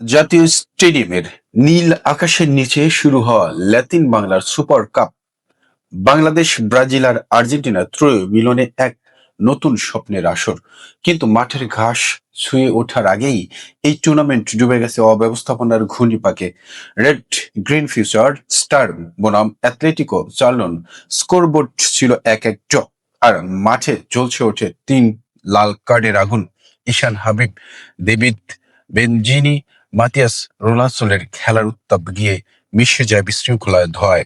জাতীয় স্টেডিয়ামের নীল আকাশের নিচে শুরু হওয়া ল্যাতিন বাংলার সুপার কাপ। বাংলাদেশ, ব্রাজিল আর আর্জেন্টিনা ত্রয় মিলনে এক নতুন স্বপ্নের আসর। কিন্তু মাঠের ঘাস ছুঁয়ে ওঠার আগেই এই টুর্নামেন্ট ডুবে গেছে অব্যবস্থাপনার ঘূর্ণিপাকে। রেড গ্রিন ফিউচার, স্টার বনাম, অ্যাথলেটিকো চার্লন স্কোরবোর্ড ছিল এক এক জ আর মাঠে জ্বলছে ওঠে তিন লাল কার্ডের আগুন। ঈশান হাবিব, ডেভিড বেনজিনি মাতিয়াস রোনাসোলের খেলার উত্তাপ গিয়ে মিশে যায় বিশৃঙ্খলায় ধয়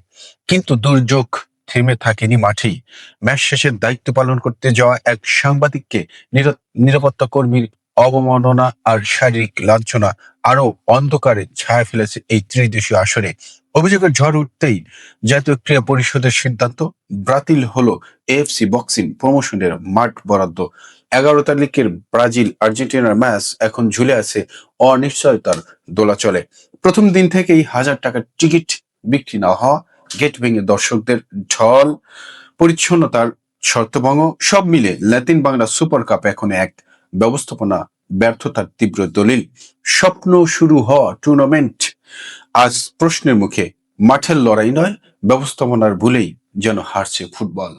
কিন্তু দুর্যোগ থেমে থাকেনি মাঠেই। ম্যাচ শেষের দায়িত্ব পালন করতে যাওয়া এক সাংবাদিককে নিরা- নিরাপত্তা কর্মীর অবমাননা আর শারীরিক লাঞ্ছনা আরও অন্ধকারে ছায়া ফেলেছে এই ত্রিদেশীয় আসরে। অভিযোগের ঝড় উঠতেই জাতীয় ক্রীড়া পরিষদের সিদ্ধান্ত বাতিল হলো এএফসি বক্সিং প্রমোশনের মাঠ বরাদ্দ। এগারো তারিখের ব্রাজিল আর্জেন্টিনার ম্যাচ এখন ঝুলে আছে অনিশ্চয়তার দোলাচলে। প্রথম দিন থেকেই হাজার টাকার টিকিট বিক্রি না হওয়া, গেট ভেঙে দর্শকদের ঢল পরিচ্ছন্নতার শর্তভঙ্গ, সব মিলে ল্যাতিন বাংলা সুপার কাপ এখন এক। ব্যবস্থাপনা ব্যর্থতার তীব্র দলিল। স্বপ্ন শুরু হওয়া টুর্নামেন্ট আজ প্রশ্নের মুখে মাঠের লড়াই নয়, ব্যবস্থাপনার ভুলেই যেন হারছে ফুটবল।